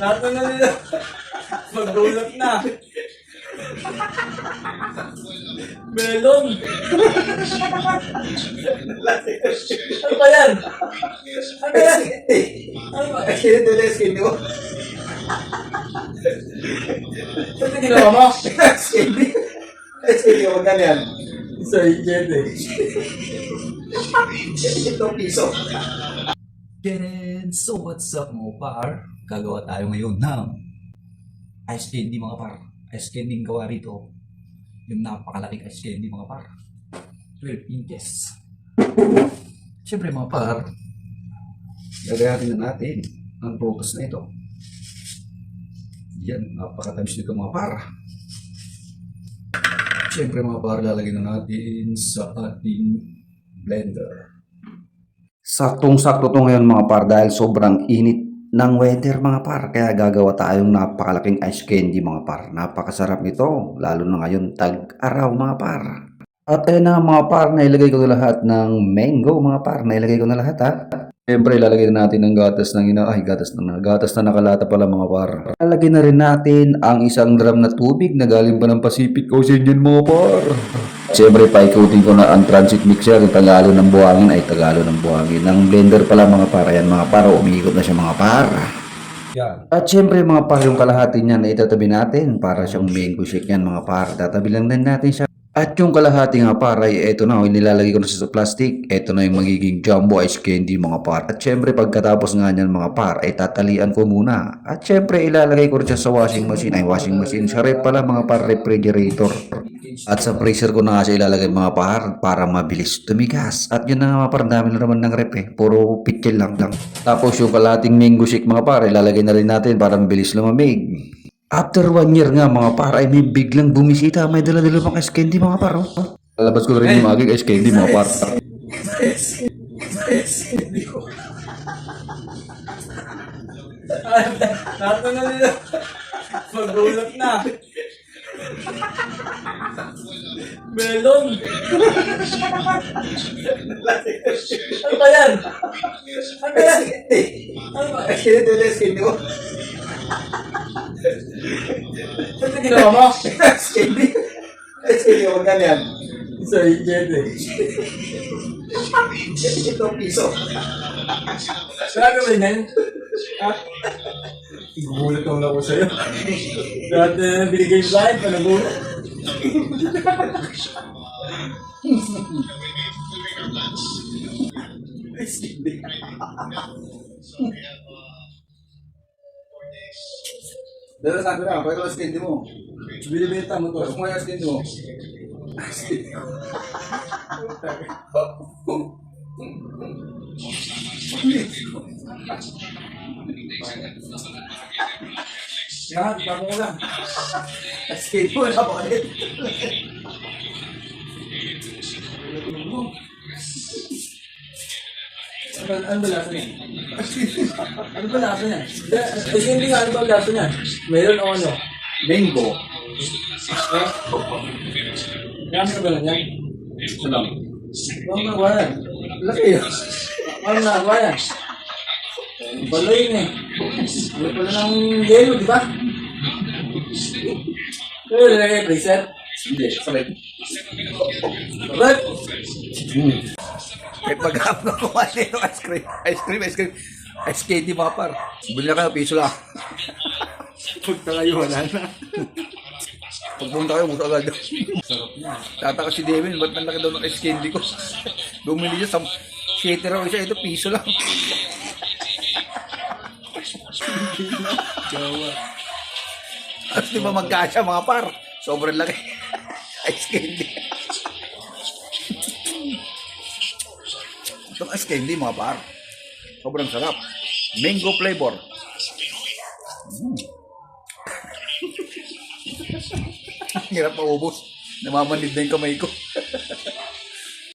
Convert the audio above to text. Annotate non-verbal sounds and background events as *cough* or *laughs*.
Lahat na na nila. Magdulot na. Melon. ano ba yan? Ano ba yan? Ano ba? Sino tuloy skin mo? Ano ginawa mo? Skin Skin mo, magkano yan? Sorry, Jete. Itong piso. Then, so what's up mga par? Gagawa tayo ngayon ng ice candy mga par. Ice candy yung gawa rito. Yung napakalaking ice candy mga par. 12 inches. Siyempre mga par, gagayatin na natin ang focus na ito. Yan, napakatamis nito mga par. Siyempre mga par, lalagyan na natin sa ating blender. Saktong-sakto to ngayon mga par dahil sobrang init ng weather mga par. Kaya gagawa tayong napakalaking ice candy mga par. Napakasarap nito lalo na ngayon tag-araw mga par. At ayun na mga par, nailagay ko na lahat ng mango mga par. Nailagay ko na lahat ha. Siyempre, lalagay na natin ang gatas ng ina... Ay, gatas na Gatas na nakalata pala mga par. Lalagay na rin natin ang isang drum na tubig na galing pa ng Pacific Ocean yun mga par. Siyempre, paikutin ko na ang transit mixer, yung tagalo ng buhangin, ay tagalo ng buhangin. Ang blender pala mga par, ayan mga par, umiikot na siya mga par. Yan. At syempre mga par, yung kalahati niyan na itatabi natin para siyang mango shake yan mga par. Tatabi lang din natin siya. At yung kalahati nga par ay eto na, nilalagay ko na sa plastic. Eto na yung magiging jumbo ice candy mga par. At syempre pagkatapos nga niyan mga par ay tatalian ko muna. At syempre ilalagay ko rin sa washing machine. Ay washing machine, sa rep pala mga par refrigerator. At sa freezer ko na nga siya ilalagay mga par para mabilis tumigas. At yun na nga mga par, dami na naman ng rep eh. Puro pickle lang lang. Tapos yung kalating mango shake mga par, ilalagay na rin natin para mabilis lumamig. After one year nga mga par ay may biglang bumisita. May dala-dala pang ice candy mga par. Oh. Lalabas ko na rin yung maging ice candy mga par. Lahat na nila. Magdulot na. Melon. Ano ba yan? Ano ba yan? Ano ba? Sino tuloy? Ano ginawa mo? Skin Skin mo, magkano yan? Sorry, Jete. Itong piso. Grabe ba yun? Gugulat ako ako sa'yo. Dati binigay sa akin, panagulat. Dala sa akin na, pwede ko skin mo. Binibenta mo to. Gusto mo yung skin mo. Yan, bako ko lang. Skin mo na ba ulit? Ano ba- lasa niya? ano ba lasa niya? Kasi hindi nga, ano ba lasa niya? Meron o ano? Mango. Gamit ka ba lang yan? Salam. Ano na wala? Laki yun. Ano na wala? Balo yun eh. Ano pala ng yelo, di ba? Ano nilagay freezer? Hindi, sabay. What? May pag-up na kumain ng ice cream. Ice cream, ice cream. Ice candy mga par. Bili na kayo, piso lang. Punta kayo, wala na. Pagpunta kayo, buto agad. Tataka si Devin, ba't nalaki daw ng ice candy ko? Bumili siya, sam shete raw isa, ito piso lang. Jawa. At di ba magkasya mga par? Sobrang laki. ice candy. Ice candy mga par. Sobrang sarap. Mango flavor. Mm. *laughs* Hirap maubos. Namamanid na yung kamay ko.